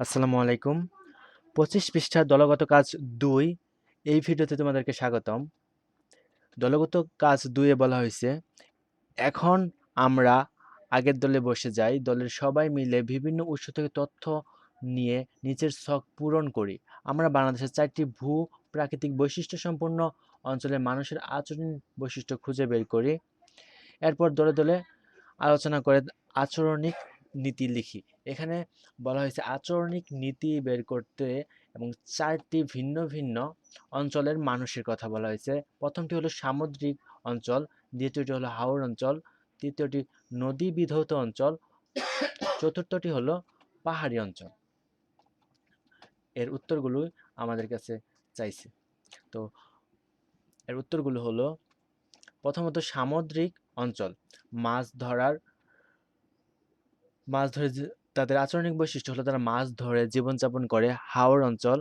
আসসালামু আলাইকুম। পঁচিশ পৃষ্ঠার দলগত কাজ দুই, এই ভিডিওতে তোমাদেরকে স্বাগতম। দলগত কাজ দুইয়ে বলা হয়েছে, এখন আমরা আগের দলে বসে যাই, দলের সবাই মিলে বিভিন্ন উৎস থেকে তথ্য নিয়ে নিচের ছক পূরণ করি। আমরা বাংলাদেশের চারটি ভূ প্রাকৃতিক বৈশিষ্ট্য সম্পন্ন অঞ্চলের মানুষের আচরণ বৈশিষ্ট্য খুঁজে বের করি। এরপর দলে দলে আলোচনা করে আচরণিক নীতি লিখি। এখানে বলা হয়েছে আচরণিক নীতি বের করতে এবং চারটি ভিন্ন ভিন্ন অঞ্চলের মানুষের কথা বলা হয়েছে। প্রথমটি হলো সামুদ্রিক অঞ্চল, দ্বিতীয়টি হলো হাওর অঞ্চল, তৃতীয়টি নদী বিধৌত অঞ্চল, চতুর্থটি হলো পাহাড়ি অঞ্চল। এর উত্তরগুলো আমাদের কাছে চাইছে। তো এর উত্তরগুলো হলো, প্রথমত সামুদ্রিক অঞ্চল, মাছ ধরার মাছ ধরে তাদের আচরণিক বৈশিষ্ট্য হলো তারা মাছ ধরে জীবনযাপন করে হাওর অঞ্চল,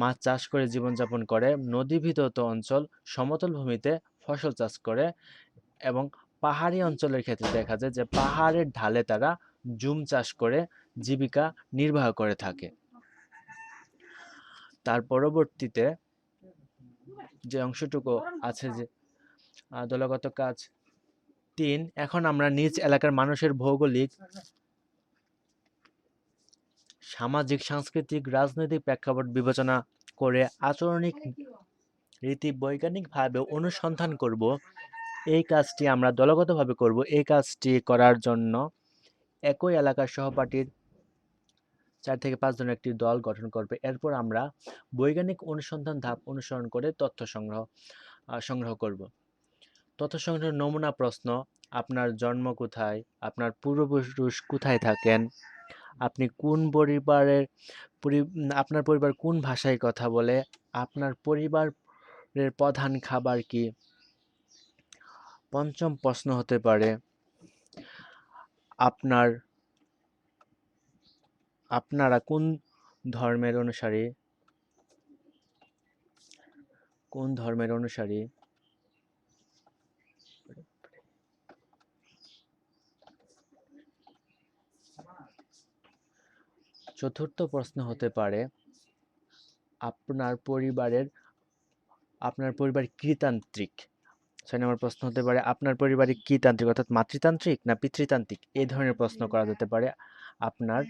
মাছ চাষ করে জীবনযাপন করে, নদী বিধৌত অঞ্চল, সমতল ভূমিতে ফসল চাষ করে এবং পাহাড়ি অঞ্চলের ক্ষেত্রে দেখা যায় যে, পাহাড়ের ঢালে তারা জুম চাষ করে জীবিকা নির্বাহ করে থাকে। তার পরবর্তীতে যে অংশটুকু আছে যে দলগত কাজ। তিন, এখন আমরা নিজ এলাকার মানুষের ভৌগোলিক সামাজিক, সাংস্কৃতিক, রাজনৈতিক প্রেক্ষাপট বিবেচনা করে আচরণিক রীতি বৈজ্ঞানিকভাবে অনুসন্ধান করব। এই কাজটি আমরা দলগতভাবে করব। এই কাজটি করার জন্য একই এলাকার সহপাঠীর চার থেকে পাঁচ জনের একটি দল গঠন করবে। এরপর আমরা বৈজ্ঞানিক অনুসন্ধান ধাপ অনুসরণ করে তথ্য সংগ্রহ সংগ্রহ করব। তথ্য সংগ্রহের নমুনা প্রশ্ন, আপনার জন্ম কোথায়, আপনার পূর্বপুরুষ কোথায় থাকেন? আপনি কোন পরিবারের পরি- আপনার পরিবার কোন ভাষায় কথা বলে? আপনার পরিবারের প্রধান খাবার কি? পঞ্চম প্রশ্ন হতে পারে, আপনার, আপনারা কোন ধর্মের অনুসারী? কোন ধর্মের অনুসারী? চতুর্থ প্রশ্ন হতে পারে, আপনার পরিবারের, আপনার পরিবার কৃতান্ত্রিক। ছয় নম্বর প্রশ্ন হতে পারে, আপনার পরিবারে কি তান্ত্রিক অর্থাৎ মাতৃতান্ত্রিক না পিতৃতান্ত্রিক? এই ধরনের প্রশ্ন করা যেতে পারে। আপনার,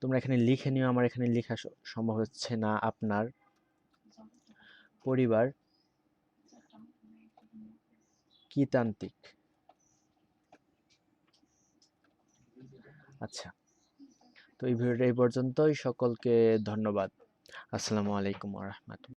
তোমরা এখানে লিখে নিও, আমার এখানে লেখা সম্ভব হচ্ছে না। আপনার পরিবার কি তান্ত্রিক আচ্ছা। তো এই ভিডিওটা এই পর্যন্তই। সকলকে ধন্যবাদ। আসসালামু আলাইকুম রহমতুল্লাহ।